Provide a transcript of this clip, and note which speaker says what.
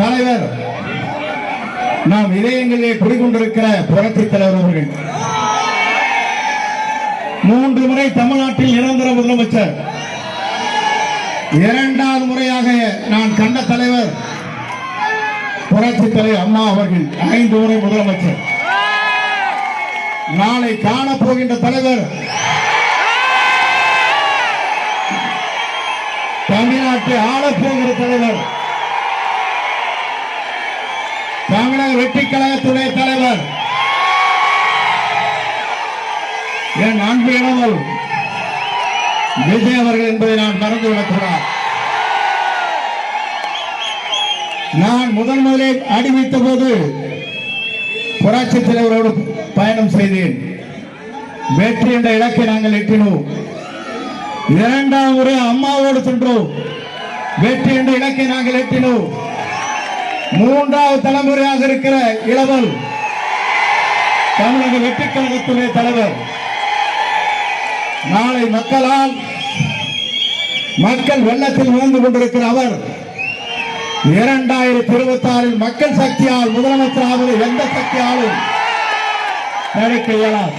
Speaker 1: தலைவர் நாம் இதயங்களிலே குடிகொண்டிருக்கிற புரட்சி தலைவர் அவர்கள். மூன்று முறை தமிழ்நாட்டில் நிரந்தர முதலமைச்சர். இரண்டாவது முறையாக நான் கண்ட தலைவர் புரட்சி தலைவர் அம்மா அவர்கள் ஐந்து முறை முதலமைச்சர். நாளை காணப்போகின்ற தலைவர் தமிழ்நாட்டை ஆளப்போகிற தலைவர் தமிழக வெற்றி கழகத்துடைய தலைவர். என் அன்பு இளவல் விஜய் அவர்கள் என்பதை நான் மறந்துவிடக்கூடாது நான் முதன் முதலில் அடி வைத்த போது புராட்சி தலைவரோடு பயணம் செய்தேன். வெற்றி என்ற இலக்கை நாங்கள் எட்டினோம். இரண்டாம் முறை அம்மாவோடு சென்றோம். வெற்றி என்ற இலக்கை நாங்கள் எட்டினோம். மூன்றாவது தலைமுறையாக இருக்கிற இளவல். தமிழக வெற்றி கழகத்துடைய தலைவர். நாளை மக்களால் மக்கள் வெள்ளத்தில் உணர்ந்து கொண்டிருக்கிற அவர் இரண்டாயிரத்தி இருபத்தி ஆறில் மக்கள் சக்தியால் முதலமைச்சர் ஆவது எந்த சக்தியாலும் தடுக்க இயலாது.